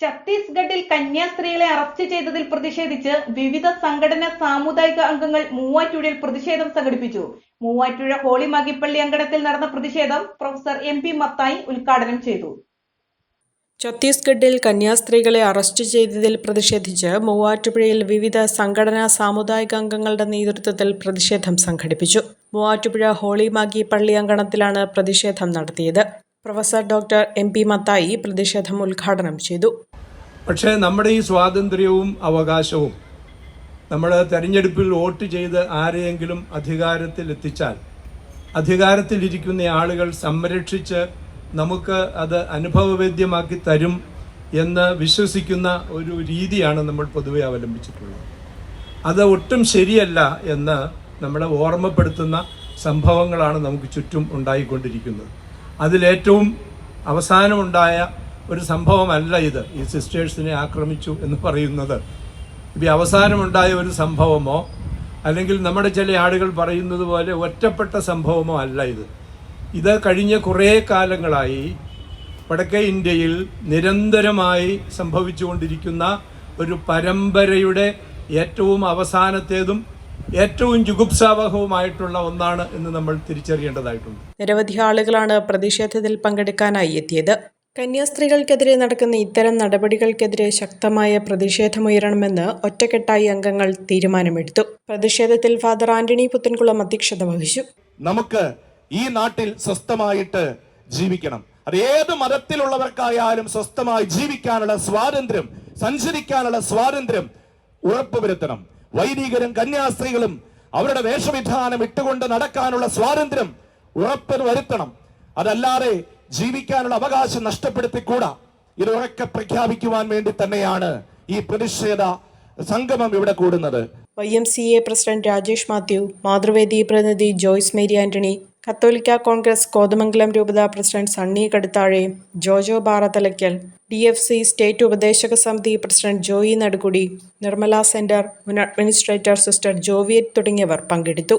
ഛത്തീസ്ഗഡിൽ കന്യാസ്ത്രീകളെ അറസ്റ്റ് ചെയ്തതിൽ പ്രതിഷേധിച്ച് വിവിധ സംഘടന സാമുദായിക അംഗങ്ങൾ മൂവാറ്റുഴയിൽ പ്രതിഷേധം സംഘടിപ്പിച്ചു. മൂവാറ്റുഴ ഹോളി മാഗിപ്പള്ളി അങ്കണത്തിൽ നടന്ന പ്രതിഷേധം പ്രൊഫസർ എം പി മത്തായി ഉദ്ഘാടനം ചെയ്തു. ഛത്തീസ്ഗഡിൽ കന്യാസ്ത്രീകളെ അറസ്റ്റ് ചെയ്തതിൽ പ്രതിഷേധിച്ച് മൂവാറ്റുപുഴയിൽ വിവിധ സംഘടനാ സാമുദായിക അംഗങ്ങളുടെ നേതൃത്വത്തിൽ പ്രതിഷേധം സംഘടിപ്പിച്ചു. മൂവാറ്റുപുഴ ഹോളി മാഗി പള്ളി അങ്കണത്തിലാണ് പ്രതിഷേധം നടത്തിയത്. Professor doctor M P Mathai പ്രതിഷേധം ഉദ്ഘാടനം ചെയ്തു. പക്ഷേ നമ്മുടെ ഈ സ്വാതന്ത്ര്യവും അവകാശവും നമ്മൾ തെരഞ്ഞെടുപ്പിൽ വോട്ട് ചെയ്ത് ആരെയെങ്കിലും അധികാരത്തിൽ എത്തിച്ചാൽ അധികാരത്തിലിരിക്കുന്ന ആളുകൾ സംരക്ഷിച്ച് നമുക്ക് അത് അനുഭവവേദ്യമാക്കി തരും എന്ന് വിശ്വസിക്കുന്ന ഒരു രീതിയാണ് നമ്മൾ പൊതുവെ അവലംബിച്ചിട്ടുള്ളത്. അത് ഒട്ടും ശരിയല്ല എന്ന് നമ്മളെ ഓർമ്മപ്പെടുത്തുന്ന സംഭവങ്ങളാണ് നമുക്ക് ചുറ്റും ഉണ്ടായിക്കൊണ്ടിരിക്കുന്നത്. അതിലേറ്റവും അവസാനമുണ്ടായ ഒരു സംഭവമല്ല ഇത്. ഈ സിസ്റ്റേഴ്സിനെ ആക്രമിച്ചു എന്ന് പറയുന്നത്. ഇപ്പം അവസാനമുണ്ടായ ഒരു സംഭവമോ അല്ലെങ്കിൽ നമ്മുടെ ചില ആളുകൾ പറയുന്നത് പോലെ ഒറ്റപ്പെട്ട സംഭവമോ അല്ല ഇത്. ഇത് കഴിഞ്ഞ കുറേ കാലങ്ങളായി വടക്കേ ഇന്ത്യയിൽ നിരന്തരമായി സംഭവിച്ചുകൊണ്ടിരിക്കുന്ന ഒരു പരമ്പരയുടെ ഏറ്റവും അവസാനത്തേതും ഏറ്റവും ജുഗുപ്സാവഹവുമായിട്ടുള്ള ഒന്നാണ് എന്ന് നമ്മൾ തിരിച്ചറിയേണ്ടതായിട്ടുണ്ട്. നിരവധി ആളുകളാണ് പ്രതിഷേധത്തിൽ പങ്കെടുക്കാനായി എത്തിയത്. കന്യാസ്ത്രീകൾക്കെതിരെ നടക്കുന്ന ഇത്തരം നടപടികൾക്കെതിരെ ശക്തമായ പ്രതിഷേധമുയരണമെന്ന് ഒറ്റക്കെട്ടായി അംഗങ്ങൾ തീരുമാനമെടുത്തു. പ്രതിഷേധത്തിൽ ഫാദർ ആന്റണി പുത്തൻകുളം അധ്യക്ഷത വഹിച്ചു. നമുക്ക് ഈ നാട്ടിൽ സ്വസ്ഥമായിട്ട് ജീവിക്കണം. അത് ഏത് മതത്തിലുള്ളവർക്കായാലും സ്വസ്ഥമായി ജീവിക്കാനുള്ള സ്വാതന്ത്ര്യം സഞ്ചരിക്കാനുള്ള സ്വാതന്ത്ര്യം ഉറപ്പുവരുത്തണം. വൈദികരും കന്യാസ്ത്രീകളും അവരുടെ വേഷവിധാനം ഇട്ടുകൊണ്ട് നടക്കാനുള്ള സ്വാതന്ത്ര്യം ഉറപ്പ് വരുത്തണം അതല്ലാതെ ജീവിക്കാനുള്ള അവകാശം നഷ്ടപ്പെടുത്തിക്കൂടാ. ഇത് ഉറക്കെ പ്രഖ്യാപിക്കുവാൻ വേണ്ടി തന്നെയാണ് ഈ പ്രതിഷേധ സംഗമം ഇവിടെ കൂടുന്നത്. Y M C A president Rajesh Mathew Mathruvedi പ്രതിനിധി ജോയ്സ് മേരി ആന്റണി കത്തോലിക്ക കോൺഗ്രസ് കോതമംഗലം രൂപത president Sunny Kaduthazhe Jojo Barathalakkal D F C state ഉപദേശക സമിതി പ്രസിഡന്റ് ജോയി നടുകുടി നിർമ്മല സെന്റർ മുൻ അഡ്മിനിസ്ട്രേറ്റർ സിസ്റ്റർ ജോവിയറ്റ് തുടങ്ങിയവർ പങ്കെടുത്തു.